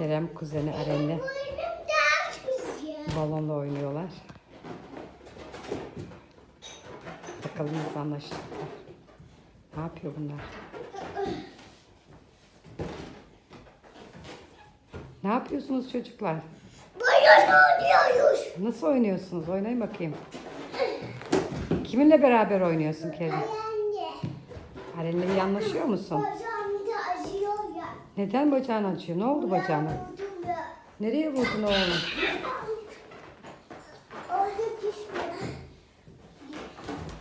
Kerem kuzeni Aren'le güzel. balonla oynuyorlar. Bakalım nasıl anlaşacaklar. Ne yapıyor bunlar? Ne yapıyorsunuz çocuklar? Balon oynuyoruz. Nasıl oynuyorsunuz? Oynayın bakayım. Kiminle beraber oynuyorsun Kerem? Anne. Aren'le iyi anlaşıyor musun? Neden bacağını açıyor? Ne oldu bacağına? Nereye vurdun oğlum?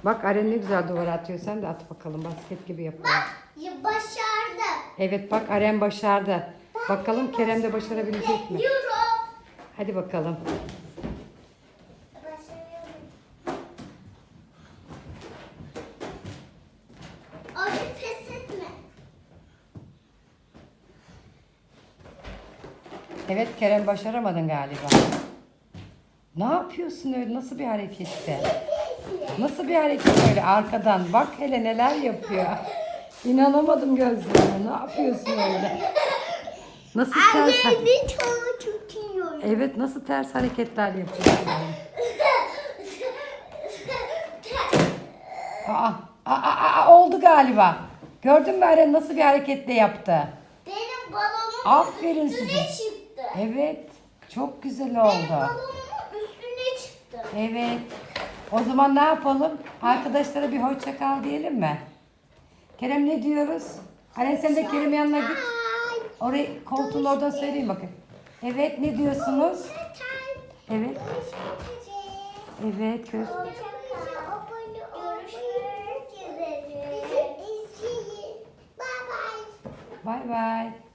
Bak Aren ne güzel duvara atıyor. Sen de at bakalım. Basket gibi yapıyor. Ya başardı. Evet bak Aren başardı. Bakalım Kerem de başarabilecek mi? Hadi bakalım. Evet Kerem başaramadın galiba. Ne yapıyorsun öyle? Nasıl bir hareketti? Nasıl bir hareket öyle arkadan? Bak hele neler yapıyor. İnanamadım gözlerime. Ne yapıyorsun öyle? Nasıl ters Anne çok tutuyorum. Evet nasıl ters hareketler yapıyorsun? Aa, aa, aa, aa, oldu galiba. Gördün mü Aren nasıl bir hareketle yaptı? Benim balonum Aferin size. Evet. Çok güzel Benim oldu. balonumun üstüne çıktı. Evet. O zaman ne yapalım? Arkadaşlara bir hoşça kal diyelim mi? Kerem ne diyoruz? Aren sen de Kerem yanına git. Ay. Orayı koltuğun oradan söyleyin bakın. Evet ne diyorsunuz? Evet. Evet. izleyin. Bye bye.